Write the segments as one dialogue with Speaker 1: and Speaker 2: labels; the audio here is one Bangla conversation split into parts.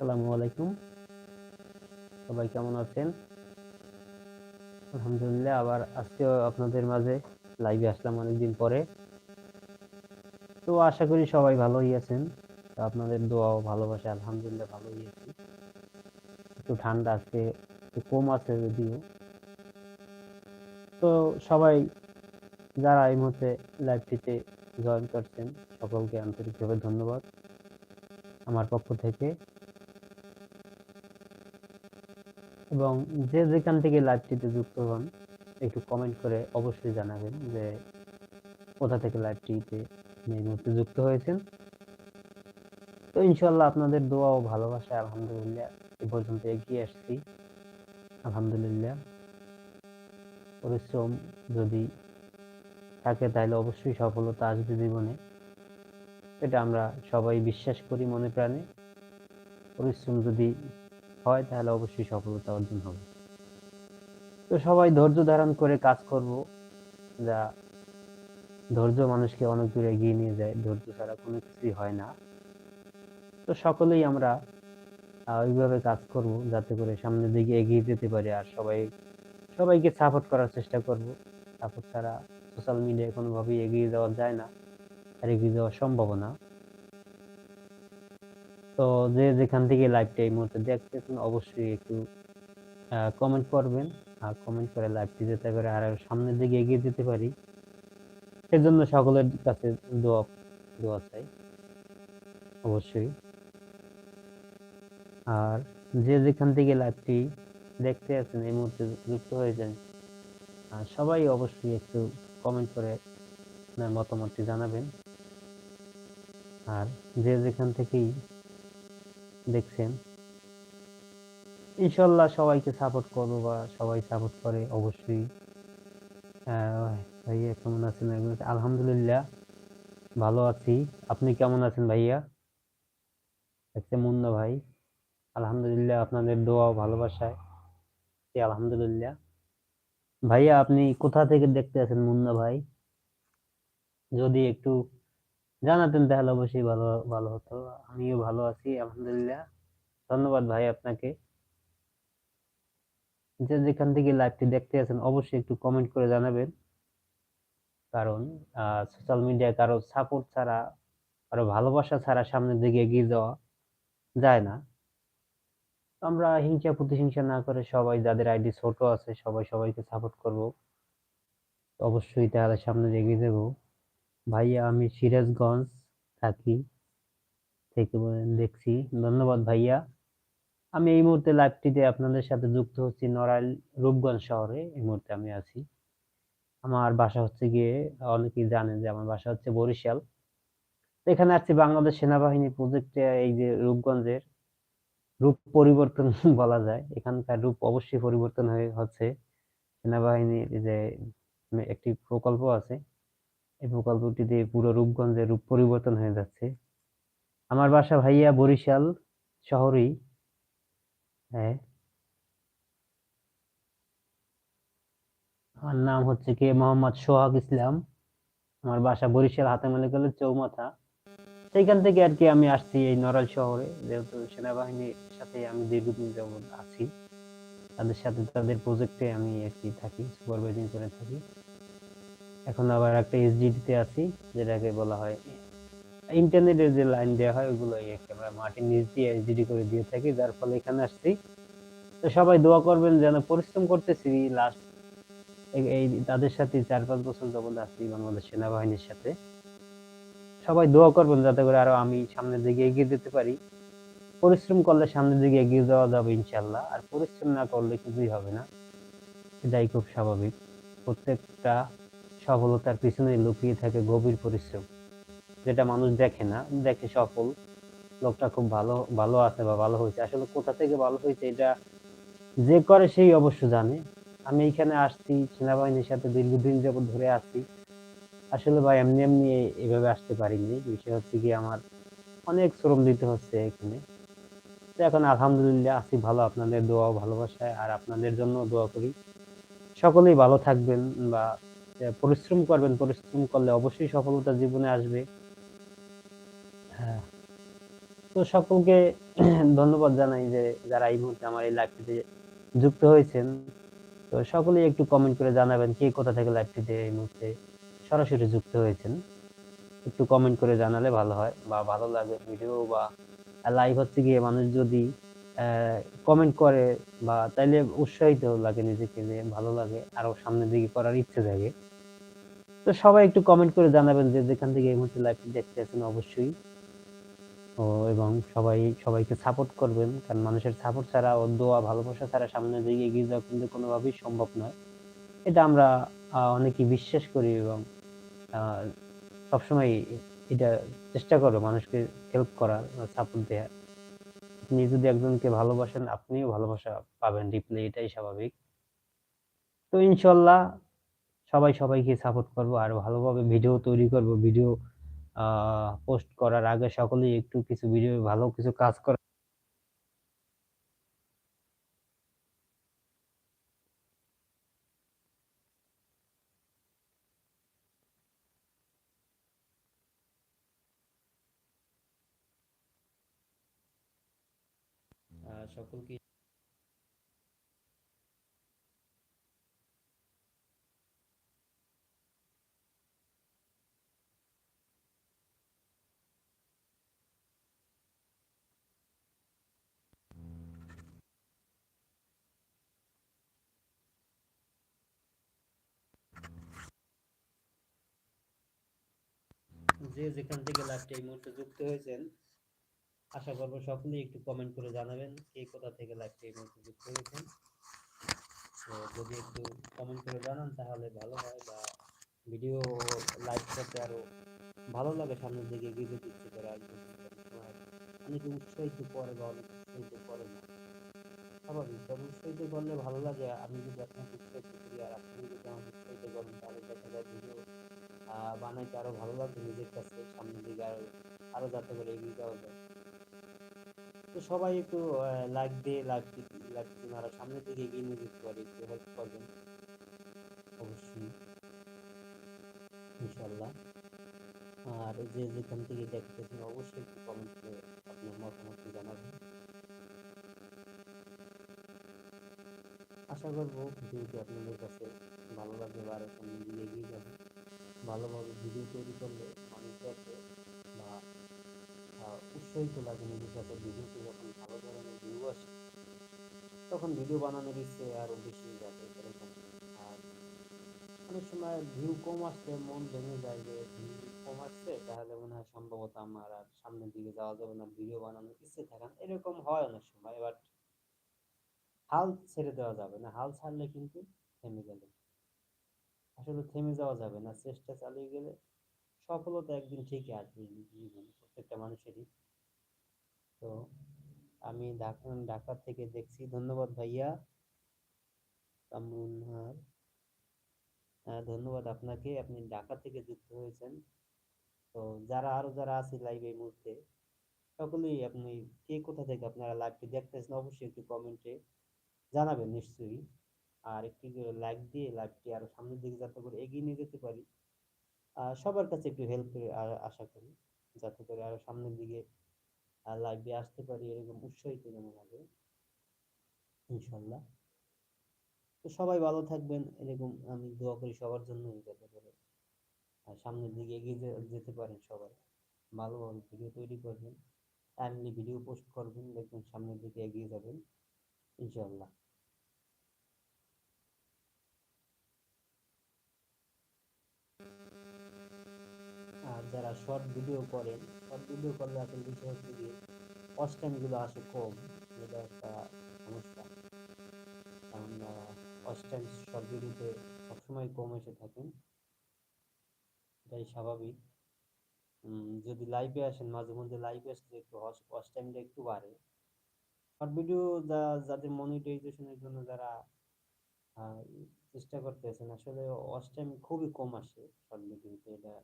Speaker 1: আসসালামু আলাইকুম। সবাই কেমন আছেন? আলহামদুলিল্লাহ, আবার আজকেও আপনাদের মাঝে লাইভে আসলাম অনেকদিন পরে। তো আশা করি সবাই ভালোই আছেন। তো আপনাদের দোয়াও ভালোবাসা, আলহামদুলিল্লাহ ভালোই আছি। একটু ঠান্ডা আজকে, একটু কম আছে যদিও। তো সবাই যারা এই মুহূর্তে লাইভটিতে জয়েন করছেন, সকলকে আন্তরিকভাবে ধন্যবাদ। আমার পক্ষ থেকে এবং যে যেখান থেকে লাইভটিতে যুক্ত হন, একটু কমেন্ট করে অবশ্যই জানাবেন যে কোথা থেকে লাইভটিতে এই মুহূর্তে যুক্ত হয়েছেন। তো ইনশাল্লাহ আপনাদের দোয়া ও ভালোবাসা আলহামদুলিল্লাহ এ পর্যন্ত এগিয়ে আসছি। আলহামদুলিল্লাহ। পরিশ্রম যদি থাকে তাহলে অবশ্যই সফলতা আসবে জীবনে। এটা আমরা সবাই বিশ্বাস করি মনে প্রাণে। পরিশ্রম যদি হয়, তাহলে অবশ্যই সফলতা অর্জন হবে। তো সবাই ধৈর্য ধারণ করে কাজ করব। যা ধৈর্য মানুষকে অনেক দূর এগিয়ে নিয়ে যায়, ধৈর্য ছাড়া কোনো কিছুই হয় না। তো সকলেই আমরা ওইভাবে কাজ করব যাতে করে সামনের দিকে এগিয়ে যেতে পারি আর সবাই, সবাইকে সাপোর্ট করার চেষ্টা করব। সাপোর্ট ছাড়া সোশ্যাল মিডিয়ায় কোনোভাবেই এগিয়ে যাওয়া যায় না, আর এগিয়ে যাওয়া সম্ভব না তো যে যেখান থেকে লাইভটা এই মুহূর্তে দেখতেছেন, অবশ্যই একটু কমেন্ট করবেন। আর কমেন্ট করে লাইভটি যেতে করে আর সামনের দিকে এগিয়ে যেতে পারি। সেজন্য সকলের কাছে দোয়া দোয়া চাই। অবশ্যই। আর যে যেখান থেকে লাইভটি দেখতে আছেন, এই মুহূর্তে যুক্ত হয়ে যান। আর সবাই অবশ্যই একটু কমেন্ট করে আপনার মতামতটি জানাবেন। আর যে যেখান থেকেই দেখছেন। ইনশাল্লাহ সবাইকে সাপোর্ট করব বা সবাই সাপোর্ট করে অবশ্যই। আহ, ভাইয়া কেমন আছেন? আলহামদুলিল্লাহ ভালো আছি। আপনি কেমন আছেন ভাইয়া? একটা মুন্না ভাই আলহামদুলিল্লাহ আপনাদের দোয়া ভালোবাসায় আলহামদুলিল্লাহ। ভাইয়া আপনি কোথা থেকে দেখতে আছেন মুন্না ভাই? যদি একটু জানাতেন তাহলে অবশ্যই ভালো ভালো হতো। আমিও ভালো আছি, আলহামদুলিল্লাহ। ধন্যবাদ ভাই আপনাকে। যে যেখান থেকে লাইভটি দেখতে আছেন, অবশ্যই একটু কমেন্ট করে জানাবেন। কারণ সোশ্যাল মিডিয়ায় কারও সাপোর্ট ছাড়া, কারও ভালোবাসা ছাড়া সামনের দিকে এগিয়ে যাওয়া যায় না। আমরা হিংসা প্রতিহিংসা না করে সবাই যাদের আইডি ছোট আছে, সবাই সবাইকে সাপোর্ট করব। অবশ্যই তাহলে সামনে এগিয়ে যাব। ভাইয়া আমি সিরাজগঞ্জ থাকি, থেকে দেখছি। ধন্যবাদ ভাইয়া। আমি এই মুহূর্তে লাইভটিতে আপনাদের সাথে যুক্ত হচ্ছি নড়াইল, রূপগঞ্জ শহরে। এই মুহূর্তে আমি আছি। আমার বাসা হচ্ছে গিয়ে, অনেকেই জানেন যে আমার বাসা হচ্ছে বরিশাল। এখানে আছি বাংলাদেশ সেনাবাহিনী প্রজেক্টে এই যে রূপগঞ্জের রূপ পরিবর্তন বলা যায়। এখানকার রূপ অবশ্যই পরিবর্তন হয়ে হচ্ছে। সেনাবাহিনীর যে, একটি প্রকল্প আছে এই প্রকল্পটিতে পুরো রূপগঞ্জের রূপ পরিবর্তন হয়ে যাচ্ছে। আমার বাসা ভাইয়া বরিশাল শহরেই। হ্যাঁ আমার নাম হচ্ছে কি? মোহাম্মদ সোহাগ ইসলাম। আমার বাসা বরিশাল হাতেমালি কলেজ চৌমাথা। সেইখান থেকে আর কি আমি আসছি এই নড়াইল শহরে। যেহেতু সেনাবাহিনীর সাথে আমি দীর্ঘদিন যাবত আছি। তাদের সাথে তাদের প্রজেক্টে আমি আর কি থাকি সুপারভাইজিং করে থাকি। এখন আবার একটা এসডিডিতে আছি, যেটাকে বলা হয় ইন্টারনেটের যে লাইন দেওয়া হয় ওগুলো আমরা মাটির নিচ দিয়ে এসডিডি করে দিয়ে থাকি, যার ফলে এখানে আসছি। তো সবাই দোয়া করবেন যেন পরিশ্রম করতেছি। লাস্ট এই তাদের সাথে চার পাঁচ বছর যাবত আছি বাংলাদেশ সেনাবাহিনীর সাথে। সবাই দোয়া করবেন যাতে করে আরও আমি সামনের দিকে এগিয়ে যেতে পারি। পরিশ্রম করলে সামনের দিকে এগিয়ে যাওয়া যাবে ইনশাল্লাহ, আর পরিশ্রম না করলে কিছুই হবে না। এটাই খুব স্বাভাবিক। প্রত্যেকটা সফলতার পিছনে লুকিয়ে থাকে গভীর পরিশ্রম। যেটা মানুষ দেখে না, দেখে সফল। লোকটা খুব ভালো ভালো আছে বা ভালো হয়েছে। আসলে কোথা থেকে ভালো হয়েছে এটা যে করে সেই অবশ্য জানে। আমি এইখানে আসছি, সেনাবাহিনীর সাথে দীর্ঘদিন যাবত ধরে আছি। আসলে ভাই, এমনি এমনি এভাবে আসতে পারিনি। বিষয় হচ্ছে কি আমার অনেক শ্রম দিতে হচ্ছে এখানে। তো এখন আলহামদুলিল্লাহ আছি ভালো। আপনাদের দোয়া ভালোবাসায়। আর আপনাদের জন্য দোয়া করি। সকলেই ভালো থাকবেন বা পরিশ্রম করবেন, পরিশ্রম করলে অবশ্যই সফলতা জীবনে আসবে। হ্যাঁ। তো সকলকে ধন্যবাদ জানাই যে যারা এই মুহূর্তে আমার এই লাইভটিতে যুক্ত হয়েছেন। তো সকলেই একটু কমেন্ট করে জানাবেন কে কোথা থেকে লাইভটিতে এই মুহূর্তে সরাসরি যুক্ত হয়েছেন। একটু কমেন্ট করে জানালে ভালো হয় বা ভালো লাগে ভিডিও বা লাইভ হচ্ছে গিয়ে মানুষ যদি কমেন্ট করে বা তাইলে উৎসাহিত লাগে নিজেকে যে ভালো লাগে, আরও সামনের দিকে করার ইচ্ছে জাগে। তো সবাই একটু কমেন্ট করে জানাবেন যে যেখান থেকে এই মুহূর্তে লাইভটি দেখতে আছেন, অবশ্যই। ও, এবং সবাই, সবাইকে সাপোর্ট করবেন, কারণ মানুষের সাপোর্ট ছাড়া ও দোয়া, ভালোবাসা ছাড়া সামনের দিকে এগিয়ে যাওয়া কিন্তু কোনোভাবেই সম্ভব নয়। এটা আমরা অনেকেই বিশ্বাস করি এবং সবসময় এটা চেষ্টা করো মানুষকে হেল্প করার সাপোর্ট দেওয়ার। আপনি যদি একজনকে ভালোবাসেন, আপনিও ভালোবাসা পাবেন। রিপ্লাই এটাই স্বাভাবিক। তো ইনশাল্লাহ সবাই সবাইকে সাপোর্ট করব আর ভালোভাবে ভিডিও তৈরি করব। ভিডিও পোস্ট করার আগে সকলেই একটু কিছু ভিডিও ভালো কিছু কাজ করে সকলকে যে যেখান থেকে লাইভটা এই মুহূর্তে যুক্ত হয়েছেন, আশা করব সকলেই একটু কমেন্ট করে জানাবেন কে কোথা থেকে লাইভটা এই মুহূর্তে যুক্ত হয়েছেন। তো যদি একটু কমেন্ট করে জানান, তাহলে ভালো হয় বা ভিডিও লাইভ করতে আরও ভালো লাগে, সামনের দিকে এগিয়ে যেতে ইচ্ছে করে আর অনেকে উৎসাহিত করে বা অনেক উৎসাহিত করে না। স্বাভাবিক, তবে উৎসাহিত করলে ভালো লাগে, আমি যদি আপনাকে উৎসাহিত করি আর আপনি যদি আমাকে উৎসাহিত করেন, তাহলে দেখা যায় ভিডিও বানাইতে আরও ভালো লাগবে নিজের কাছে, সামনের দিকে আরও আরও যাতে করে এগিয়ে যাওয়া যায়। তো সবাই একটু লাইক দিয়ে লাইক লাইক দিন আরও সামনের দিকে এগিয়ে নিয়ে যেতে পারি, একটু হেল্প করবেন। অবশ্যই। ইনশাল্লাহ আর যে যেখান থেকে দেখতেছেন, অবশ্যই একটু কমেন্ট করে আপনার মতামত জানাবেন। আশা করব ভিডিওটি আপনাদের কাছে ভালো লাগবে বা আরও সামনের দিকে এগিয়ে যাবে। ভালোভাবে ভিডিও তৈরি করলে মানুষ দেখে বা উৎসাহিত লাগে নিজের কাছে ভিডিওতে যখন ভালো ধরনের ভিউ আসে, তখন ভিডিও বানানোর ইচ্ছে আরও বেশি যাবে এরকম। আর অনেক সময় ভিউ কম আসলে মন ভেঙে যায় যে ভিউ কম আসছে, তাহলে মনে হয় সম্ভবত আমার আর সামনের দিকে যাওয়া যাবে না ভিডিও বানানোর ইচ্ছে থাকে না। এরকম হয় অনেক সময় এবার হাল ছেড়ে দেওয়া যাবে না। হাল ছাড়লে কিন্তু থেমে গেলে। আসলে থেমে যাওয়া যাবে না। চেষ্টা চালিয়ে গেলে সফলতা একদিন ঠিকই আসবে জীবনে, প্রত্যেকটা মানুষেরই। তো আমি ঢাকা ঢাকা থেকে দেখছি। ধন্যবাদ ভাইয়া। কামরুনহার হ্যাঁ ধন্যবাদ আপনাকে। আপনি ঢাকা থেকে যুক্ত হয়েছেন। তো যারা আরও যারা আছে লাইভ এই মুহূর্তে, সকলেই আপনি কে কোথা থেকে আপনারা লাইভটি দেখতেছেন, অবশ্যই একটু কমেন্টে জানাবেন নিশ্চয়ই। আর একটি লাইক দিয়ে লাইভটি আরও সামনের দিকে যাতে করে এগিয়ে নিয়ে যেতে পারি। আর সবার কাছে একটু হেল্প আশা করি, যাতে করে আরও সামনের দিকে লাইভে আসতে পারি এরকম উৎসাহিত যেন লাগে। ইনশাল্লাহ। তো সবাই ভালো থাকবেন, এরকম আমি দোয়া করি সবার জন্য যাতে করে আর সামনের দিকে এগিয়ে যেতে পারেন সবাই। ভালোভাবে ভিডিও তৈরি করবেন টাইমলি ভিডিও পোস্ট করবেন, দেখবেন সামনের দিকে এগিয়ে যাবেন, ইনশাল্লাহ। যারা শর্ট ভিডিও করেন শর্ট ভিডিও করলে আসলে বিষয় হচ্ছে কি ওয়াচগুলো আসে কম। এটা একটা সমস্যা। কারণ ওয়াচ টাইম শর্ট ভিডিওতে সবসময় কম এসে থাকেন। এটাই স্বাভাবিক। যদি লাইভে আসেন, মাঝে মধ্যে লাইভে আসলে একটু ওয়াচ টাইমটা একটু বাড়ে। শর্ট ভিডিও যা, যাদের মনিটাইজেশনের জন্য যারা চেষ্টা করতেছেন, আসলে ওয়াচ টাইম খুবই কম আসে শর্ট ভিডিওতে এটা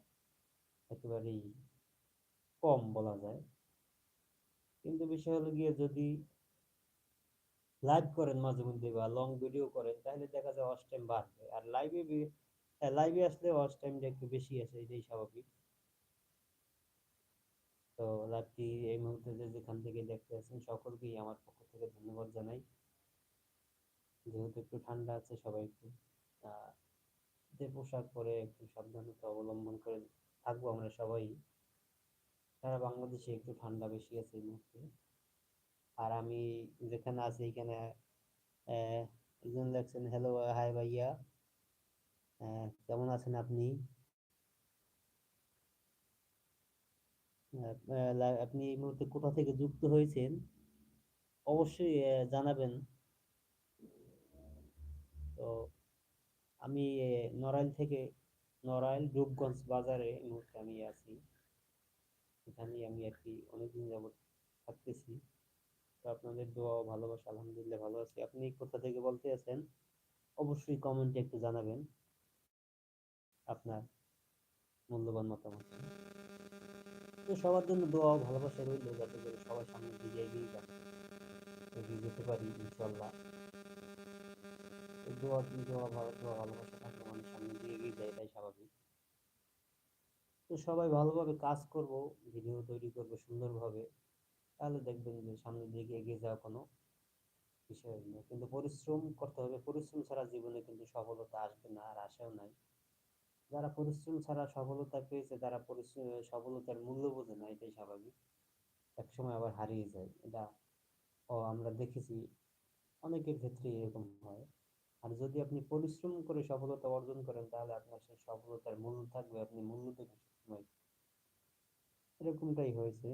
Speaker 1: একেবারেই কম বলা যায়। কিন্তু বিষয় হলো গিয়ে যদি লাইভ করেন মাঝে মধ্যে বা লং ভিডিও করেন, তাহলে দেখা যায় ওয়াচ টাইম বাড়বে। আর লাইভে লাইভে আসলে ওয়াচ টাইমটা একটু বেশি আসে, এটাই স্বাভাবিক। তো লাইভটি এই মুহূর্তে যে যেখান থেকে দেখতে আছেন সকলকেই আমার পক্ষ থেকে ধন্যবাদ জানাই। যেহেতু একটু ঠান্ডা আছে সবাই একটু শীতের পোশাক পরে একটু সাবধানতা অবলম্বন করে থাকব আমরা সবাই। সারা বাংলাদেশে একটু ঠান্ডা বেশি আছে এই মুহূর্তে। আর আমি যেখানে আছি এখানে একজন লেখছেন হ্যালো হাই ভাইয়া। কেমন আছেন আপনি? আপনি এই মুহূর্তে কোথা থেকে যুক্ত হয়েছেন? অবশ্যই জানাবেন। তো আমি নড়াইল থেকে নড়াইল রূপগঞ্জ বাজারে এই মুহূর্তে আমি আছি। এখানেই আমি আর কি অনেকদিন যাবত থাকতেছি। তো আপনাদের দোয়া ভালোবাসা, আলহামদুলিল্লাহ ভালো আছি। আপনি কোথা থেকে বলতে আছেন? অবশ্যই কমেন্টে একটু জানাবেন আপনার মূল্যবান মতামত। তো সবার জন্য দোয়া ভালোবাসা রইল। যাতে করে সবার সামনে দিকে এগিয়ে যান এগিয়ে যেতে পারি ইনশাল্লাহ দোয়া দোয়া, ভালো, দোয়া, ভালোবাসা থাকলে মানুষ সামনে দিয়ে এগিয়ে যায়, এটাই স্বাভাবিক। তো সবাই ভালোভাবে কাজ করব, ভিডিও তৈরি করব সুন্দরভাবে। তাহলে দেখবেন যে সামনের দিকে এগিয়ে যাওয়া কোনো বিষয় নয় কিন্তু পরিশ্রম করতে হবে। পরিশ্রম ছাড়া জীবনে কিন্তু সফলতা আসবে না, আর আশাও নাই। যারা পরিশ্রম ছাড়া সফলতা পেয়েছে, তারা পরিশ্রম, সফলতার মূল্য বোঝে না, এটাই স্বাভাবিক। একসময় আবার হারিয়ে যায়। এটা, ও আমরা দেখেছি, অনেকের ক্ষেত্রে এরকম হয়। আর যদি আপনি পরিশ্রম করে সফলতা অর্জন করেন, তাহলে আপনার সেই সফলতার মূল্য থাকবে আপনি মূল্য দেবেন সবসময় এরকমটাই হয়েছে।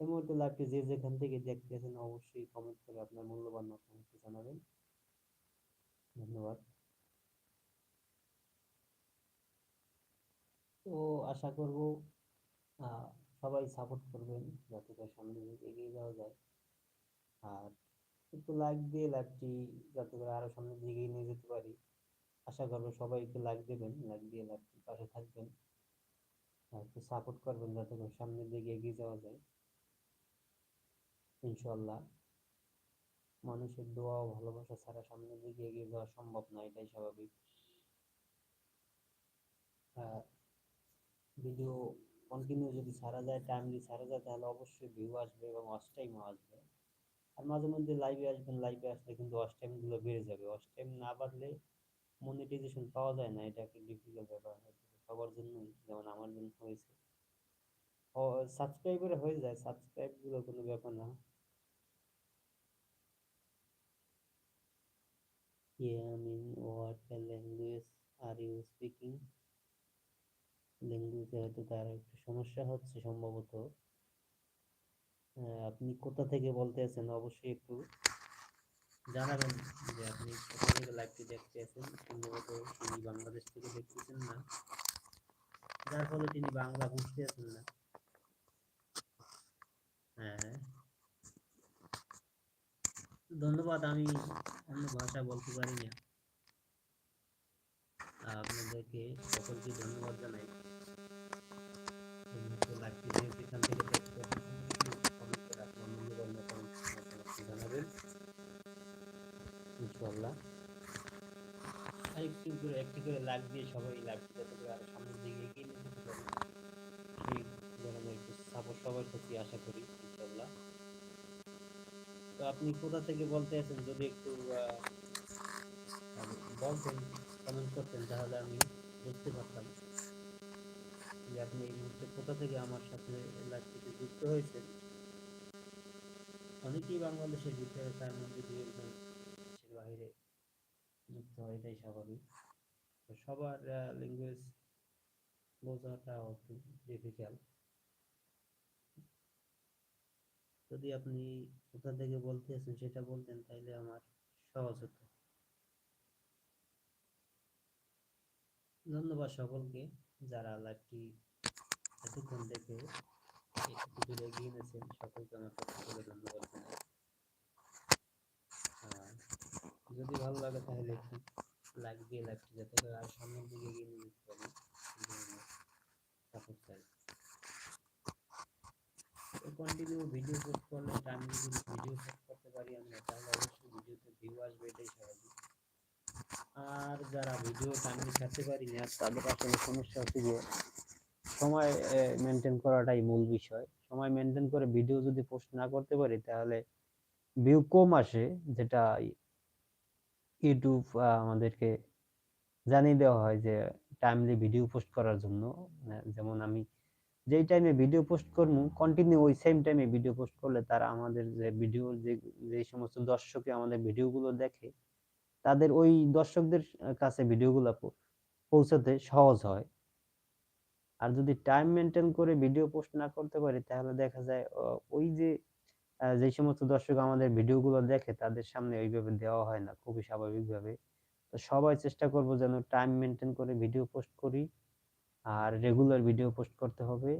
Speaker 1: এই মুহূর্তে লাইভটি যে যেখান থেকে দেখতেছেন, অবশ্যই কমেন্ট করে আপনার মূল্যবান মতামত জানাবেন। ধন্যবাদ। তো আশা করব সবাই সাপোর্ট করবেন, যাতে দিকে এগিয়ে যাওয়া যায়। আর একটু লাইক দিয়ে লাইভটি যাতে করে আরও সামনের দিকে নিয়ে যেতে পারি। আশা করব সবাই একটু লাইক দেবেন, লাইক দিয়ে লাইভটির পাশে থাকবেন। একটু সাপোর্ট করবেন যাতে করে সামনের দিকে এগিয়ে যাওয়া যায়। ইনশাল্লাহ মানুষের দোয়া ও ভালোবাসা ছাড়া সামনের দিকে এগিয়ে যাওয়া সম্ভব না, এটাই স্বাভাবিক। ভিডিও কন্টিনিউ যদি ছাড়া যায় টাইমলি ছাড়া যায়, তাহলে অবশ্যই ভিউ আসবে এবং ওয়াচ টাইমও আসবে। আর মাঝে মধ্যে লাইভে আসবেন লাইভে আসলে কিন্তু ওয়াচ টাইমগুলো বেড়ে যাবে। ওয়াচ টাইম না বাড়লে মনিটাইজেশন পাওয়া যায় না এটা একটা ডিফিকাল্ট ব্যাপার সবার জন্যই যেমন আমার জন্য হয়েছে। সাবস্ক্রাইবার হয়ে যায় সাবস্ক্রাইবগুলো কোনো ব্যাপার না। Yeah, I mean, what language are you speaking? হয়তো তার একটু সমস্যা হচ্ছে সম্ভবত। আপনি কোথা থেকে বলতে আছেন? অবশ্যই একটু জানাবেন যে আপনি কোথা থেকে লাইভটি দেখতে আছেন? সম্ভবত তিনি বাংলাদেশ থেকে দেখতেছেন না। যার ফলে তিনি বাংলা বুঝতে আছেন না। হ্যাঁ। ধন্যবাদ, আমি অন্য ভাষা বলতে পারি না আপনাদেরকে সকলকে ধন্যবাদ জানাই। লাইভটি থেকে আর একটু করে, একটি করে লাইক দিয়ে সবাই লাইভটি যাতে করে আরও সামনের দিকে এগিয়ে নিয়ে পারি। সেই ধরনের একটু সাপোর্ট সবার প্রতি আশা করি, ইনশাআল্লাহ। তো আপনি কোথা থেকে বলতে আছেন? যদি একটু বলতেন কমেন্ট করতেন, তাহলে আমি বুঝতে পারতাম যে আপনি এই মুহূর্তে কোথা থেকে আমার সাথে লাইভটিতে যুক্ত হয়েছেন। অনেকেই বাংলাদেশের ভিতরে তার মধ্যে দু বাইরে যুক্ত হয়, এটাই স্বাভাবিক। সবার ল্যাঙ্গুয়েজ একটু ডিফিকাল্ট যদি আপনি কোথা থেকে বলতে সেটা বলতেন আমার সহজ হতো। ধন্যবাদ সকলকে যারা লাইভটি এতক্ষণ দেখে একটু দূরে নিয়েছেন সকলকে আমার পক্ষ ধন্যবাদ জানাই আর যদি ভালো লাগে তাহলে একটু লাইক দিয়ে লাইভটি যাতে করে আর সামনের দিকে এগিয়ে নিয়ে যেতে পারি সাপোর্ট চাই কন্টিনিউ ভিডিও পোস্ট করলে টাইমলি যদি ভিডিও পোস্ট করতে পারি আমরা, তাহলে অবশ্যই ভিডিওতে ভিউ আসবে, এটাই স্বাভাবিক। আর যারা ভিডিও টাইমলি ছাড়তে পারি না তাদের আসলে সমস্যা হচ্ছে যে, সময় মেনটেন করাটাই মূল বিষয়। সময় মেনটেন করে ভিডিও যদি পোস্ট না করতে পারি, তাহলে ভিউ কম আসে, যেটা ইউটিউব আমাদেরকে জানিয়ে দেওয়া হয় যে টাইমলি ভিডিও পোস্ট করার জন্য। যেমন আমি যেই টাইমে ভিডিও পোস্ট করব কন্টিনিউ ওই সেম টাইমে ভিডিও পোস্ট করলে তারা আমাদের যে ভিডিও যে যে সমস্ত দর্শকে আমাদের ভিডিওগুলো দেখে, তাদের ওই দর্শকদের কাছে ভিডিওগুলো পৌঁছাতে সহজ হয়। আর যদি টাইম মেনটেন করে ভিডিও পোস্ট না করতে পারি, তাহলে দেখা যায় ওই যে যে সমস্ত দর্শক আমাদের ভিডিওগুলো দেখে তাদের সামনে ওইভাবে দেওয়া হয় না, খুবই স্বাভাবিকভাবে। তো সবাই চেষ্টা করব যেন টাইম মেনটেন করে ভিডিও পোস্ট করি, আর রেগুলার ভিডিও পোস্ট করতে হবে।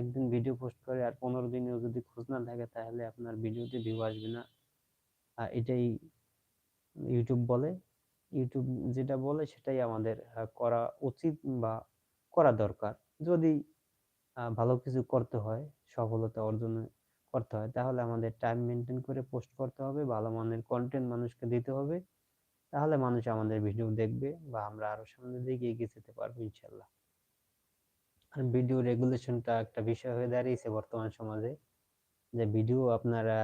Speaker 1: একদিন ভিডিও পোস্ট করে আর পনেরো দিনেও যদি খোঁজ না থাকে তাহলে আপনার ভিডিওতে ভিউ আসবে না। এটাই ইউটিউব বলে। ইউটিউব যেটা বলে সেটাই আমাদের করা উচিত বা করা দরকার। যদি ভালো কিছু করতে হয়, সফলতা অর্জন করতে হয়। তাহলে আমাদের টাইম মেনটেন করে পোস্ট করতে হবে, ভালো মানের কন্টেন্ট মানুষকে দিতে হবে। তাহলে মানুষ আমাদের ভিডিও দেখবে বা আমরা আরও সামনের দিকে এগিয়ে যেতে পারব ইনশাল্লাহ। আর ভিডিও রেগুলেশনটা একটা বিষয় হয়ে দাঁড়িয়েছে বর্তমান সমাজে। যে ভিডিও আপনারা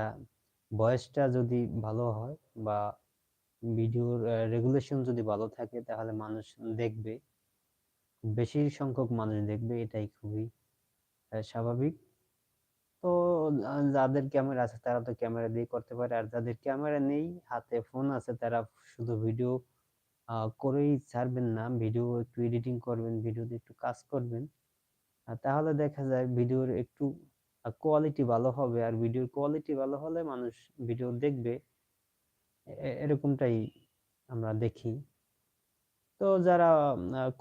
Speaker 1: ভয়েসটা যদি ভালো হয় বা ভিডিওর রেগুলেশন যদি ভালো থাকে, তাহলে মানুষ দেখবে। বেশি সংখ্যক মানুষ দেখবে, এটাই খুবই স্বাভাবিক। যাদের ক্যামেরা আছে, তারা তো ক্যামেরা দিয়ে করতে পারে। আর যাদের ক্যামেরা নেই, হাতে ফোন আছে, তারা শুধু ভিডিও করেই ছাড়বেন না। ভিডিও একটু এডিটিং করবেন ভিডিওতে একটু কাজ করবেন। তাহলে দেখা যায় ভিডিওর একটু কোয়ালিটি ভালো হবে। আর ভিডিওর কোয়ালিটি ভালো হলে মানুষ ভিডিও দেখবে। এরকমটাই আমরা দেখি। তো যারা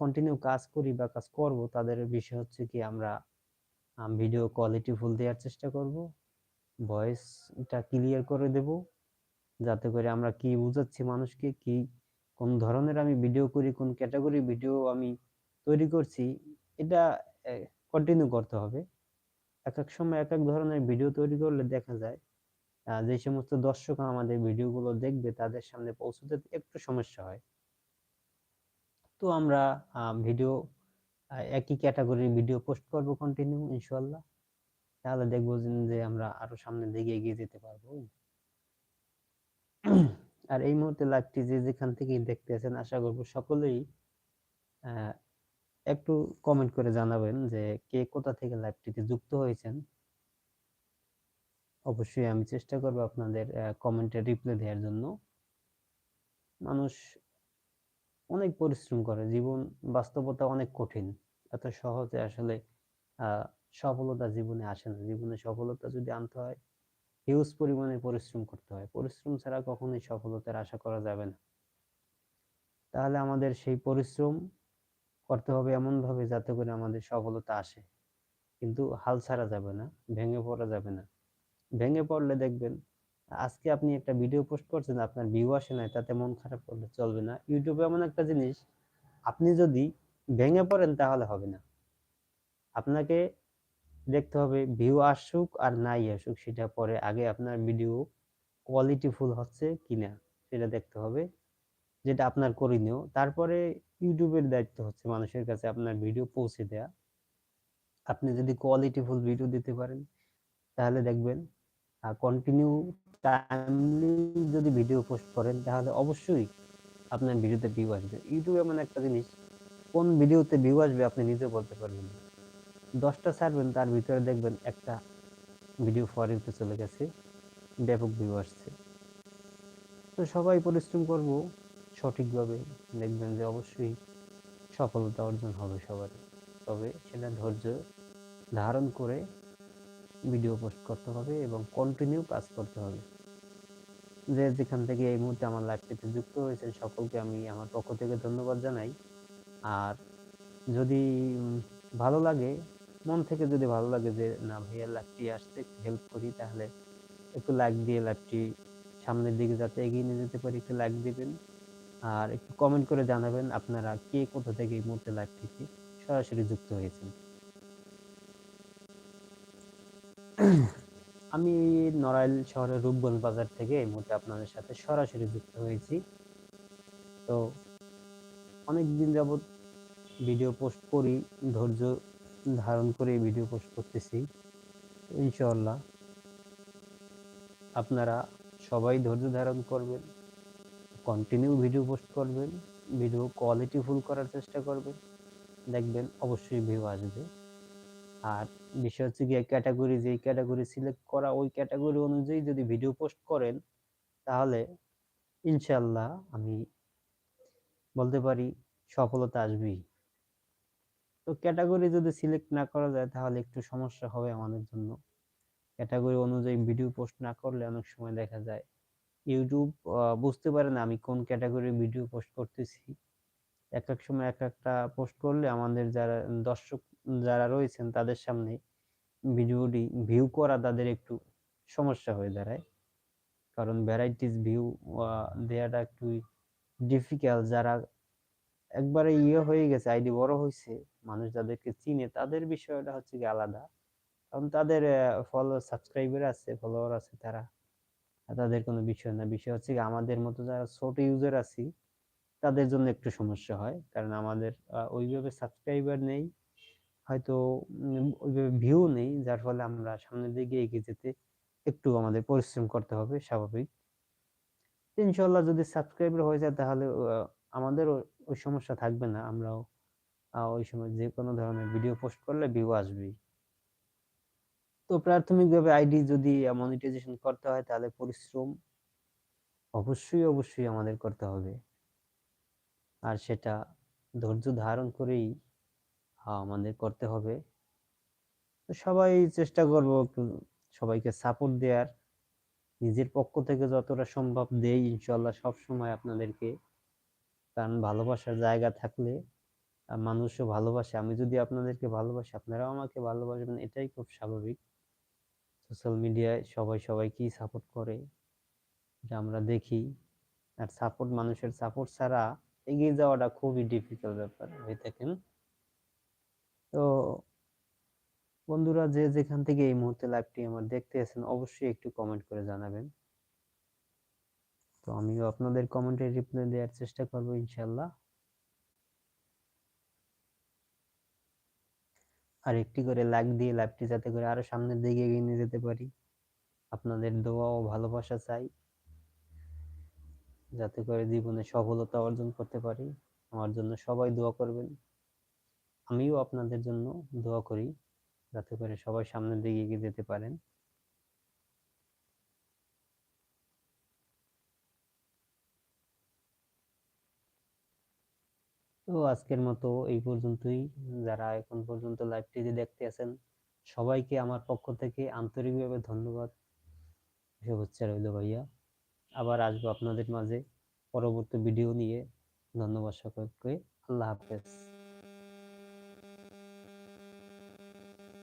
Speaker 1: কন্টিনিউ কাজ করি বা কাজ করব, তাদের বিষয় হচ্ছে কি, আমরা ভিডিও কোয়ালিটি ফুল দেওয়ার চেষ্টা করব। ভয়েসটা ক্লিয়ার করে দেব। যাতে করে আমরা কি বুঝাচ্ছি মানুষকে, কি, কোন ধরনের আমি ভিডিও করি, কোন ক্যাটাগরি ভিডিও আমি তৈরি করছি, এটা কন্টিনিউ করতে হবে। এক এক সময় এক এক ধরনের ভিডিও তৈরি করলে দেখা যায় যে সমস্ত দর্শক আমাদের ভিডিওগুলো দেখবে, তাদের সামনে পৌঁছতে একটু সমস্যা হয়। তো আমরা ভিডিও একই ক্যাটাগরির ভিডিও পোস্ট করব কন্টিনিউ ইনশাআল্লাহ। তাহলে দেখব যে- আমরা আরও সামনের দিকে এগিয়ে যেতে পারব। আর এই মুহূর্তে লাইভটি যে যেখান থেকে দেখতেছেন, আশা করব সকলেই একটু কমেন্ট করে জানাবেন যে, কে কোথা থেকে লাইভটিতে যুক্ত হয়েছেন। অবশ্যই আমি চেষ্টা করব আপনাদের কমেন্টের রিপ্লাই দেওয়ার জন্য। মানুষ অনেক পরিশ্রম করে, জীবন বাস্তবতা অনেক কঠিন। এত সহজে আসলে সফলতা জীবনে আসে না। জীবনে সফলতা যদি আনতে হয় হিউজ পরিমাণে পরিশ্রম করতে হয়। পরিশ্রম ছাড়া কখনোই সফলতার আশা করা যাবে না। তাহলে আমাদের সেই পরিশ্রম করতে হবে এমন ভাবে যাতে করে আমাদের সফলতা আসে। কিন্তু হাল ছাড়া যাবে না, ভেঙে পড়া যাবে না। ভেঙে পড়লে দেখবেন, আজকে আপনি একটা ভিডিও পোস্ট করছেন, আপনার ভিউ আসে নাই, তাতে মন খারাপ করলে চলবে না। ইউটিউবে এমন একটা জিনিস, আপনি যদি ভেঙে পড়েন তাহলে হবে না। আপনাকে দেখতে হবে ভিউ আসুক আর নাই আসুক, সেটা পরে আগে আপনার ভিডিও কোয়ালিটিফুল হচ্ছে কিনা সেটা দেখতে হবে, যেটা আপনার করণীয়। তারপরে ইউটিউবের দায়িত্ব হচ্ছে মানুষের কাছে আপনার ভিডিও পৌঁছে দেয়া। আপনি যদি কোয়ালিটিফুল ভিডিও দিতে পারেন, তাহলে দেখবেন, আর কন্টিনিউ টাইমলি যদি ভিডিও পোস্ট করেন, তাহলে অবশ্যই আপনার ভিডিওতে ভিউ আসবে। ইউটিউব এমন একটা জিনিস কোন ভিডিওতে ভিউ আসবে আপনি নিজে বলতে পারবেন দশটা ছাড়বেন তার ভিতরে দেখবেন একটা ভিডিও ফরিতে চলে গেছে, ব্যাপক ভিউ আসছে। তো সবাই পরিশ্রম করব, সঠিকভাবে দেখবেন যে অবশ্যই সফলতা অর্জন হবে সবার। তবে সেটা ধৈর্য ধারণ করে ভিডিও পোস্ট করতে হবে এবং কন্টিনিউ কাজ করতে হবে। যে যেখান থেকে এই মুহূর্তে আমার লাইফটিতে যুক্ত হয়েছেন, সকলকে আমি আমার পক্ষ থেকে ধন্যবাদ জানাই। আর যদি ভালো লাগে, মন থেকে যদি ভালো লাগে যে, না ভাইয়া, লাইভটি আসতে হেল্প করি, তাহলে একটু লাইক দিয়ে লাইভটি সামনের দিকে যাতে এগিয়ে নিয়ে যেতে পারি, একটু লাইক দিবেন। আর একটু কমেন্ট করে জানাবেন আপনারা কে কোথা থেকে এই মুহূর্তে লাইভটিতে সরাসরি যুক্ত হয়েছেন। আমি নড়াইল শহরের রূপগঞ্জ বাজার থেকে এই মুহূর্তে আপনাদের সাথে সরাসরি যুক্ত হয়েছি। তো অনেক দিন যাবত ভিডিও পোস্ট করি, ধৈর্য ধারণ করে ভিডিও পোস্ট করতেছি, ইনশাআল্লাহ। আপনারা সবাই ধৈর্য ধারণ করবেন কন্টিনিউ ভিডিও পোস্ট করবেন ভিডিও কোয়ালিটি ফুল করার চেষ্টা করবেন। দেখবেন অবশ্যই ভিউ আসবে। আর বিষয় হচ্ছে গিয়ে ক্যাটাগরি যেই ক্যাটাগরি সিলেক্ট করা, ওই ক্যাটাগরি অনুযায়ী যদি ভিডিও পোস্ট করেন, তাহলে ইনশাল্লাহ আমি বলতে পারি সফলতা আসবেই। তো ক্যাটাগরি যদি সিলেক্ট না করা যায়, তাহলে একটু সমস্যা হবে আমাদের জন্য। ক্যাটাগরি অনুযায়ী ভিডিও পোস্ট না করলে অনেক সময় দেখা যায় ইউটিউব বুঝতে পারে না আমি কোন ক্যাটাগরির ভিডিও পোস্ট করতেছি। এক এক সময় এক একটা পোস্ট করলে আমাদের যারা দর্শক যারা রয়েছেন তাদের সামনে ভিডিওটি ভিউ করা তাদের একটু সমস্যা হয়ে দাঁড়ায়। কারণ ভ্যারাইটিস ভিউ দেওয়াটা একটু ডিফিকাল্ট যারা একবারে ইয়ে হয়ে গেছে, আইডি বড় হয়েছে মানুষ যাদেরকে চিনে তাদের বিষয়টা হচ্ছে কি আলাদা। কারণ তাদের ফলো সাবস্ক্রাইবার আছে ফলোয়ার আছে তারা। তাদের কোনো বিষয় না। বিষয় হচ্ছে আমাদের মতো যারা ছোট ইউজার আছি, তাদের জন্য একটু সমস্যা হয়। কারণ আমাদের ওইভাবে সাবস্ক্রাইবার নেই, হয়তো ওইভাবে ভিউ নেই, যার ফলে আমরা সামনের দিকে এগিয়ে যেতে একটু আমাদের পরিশ্রম করতে হবে, স্বাভাবিক। ইনশাল্লাহ যদি সাবস্ক্রাইবার হয়ে যায় তাহলে আমাদের ওই সমস্যা থাকবে না, আমরাও ওই সময় যে কোনো ধরনের ভিডিও পোস্ট করলে ভিউ আসবেই। তো প্রাথমিকভাবে আইডি যদি মনিটাইজেশন করতে হয় তাহলে পরিশ্রম অবশ্যই অবশ্যই আমাদের করতে হবে। আর সেটা ধৈর্য ধারণ করেই আমাদের করতে হবে। সবাই চেষ্টা করব সবাইকে সাপোর্ট দেওয়ার নিজের পক্ষ থেকে যতটা সম্ভব দেই ইনশাল্লাহ সব সময় আপনাদেরকে কারণ ভালোবাসার জায়গা থাকলে মানুষও ভালোবাসে। আমি যদি আপনাদেরকে ভালোবাসি, আপনারাও আমাকে ভালোবাসবেন, এটাই খুব স্বাভাবিক। সোশ্যাল মিডিয়ায় সবাই সবাইকেই সাপোর্ট করে, এটা আমরা দেখি। আর সাপোর্ট, মানুষের সাপোর্ট ছাড়া এগিয়ে যাওয়াটা খুবই ডিফিকাল্ট ব্যাপার, হয়ে থাকেন? তো বন্ধুরা, যে যেখান থেকে এই মুহূর্তে লাইভটি আমার দেখতে আছেন অবশ্যই একটু কমেন্ট করে জানাবেন। তো আমিও আপনাদের কমেন্টে রিপ্লাই দেওয়ার চেষ্টা করব ইনশাল্লাহ আর একটি করে লাইক দিয়ে লাইভটি যাতে করে আরও সামনের দিকে এগিয়ে নিয়ে যেতে পারি। আপনাদের দোয়া ও ভালোবাসা চাই। যাতে করে জীবনে সফলতা অর্জন করতে পারি। আমার জন্য সবাই দোয়া করবেন। আমিও আপনাদের জন্য দোয়া করি। যাতে করে সবাই সামনের দিকে এগিয়ে যেতে পারেন। তো আজকের মতো এই পর্যন্তই। যারা এখন পর্যন্ত লাইভটিতে দেখতে আছেন, সবাইকে আমার পক্ষ থেকে আন্তরিকভাবে ধন্যবাদ। শুভেচ্ছা রইল ভাইয়া। আবার আসব আপনাদের মাঝে পরবর্তী ভিডিও নিয়ে। ধন্যবাদ সকলকে। আল্লাহ হাফেজ।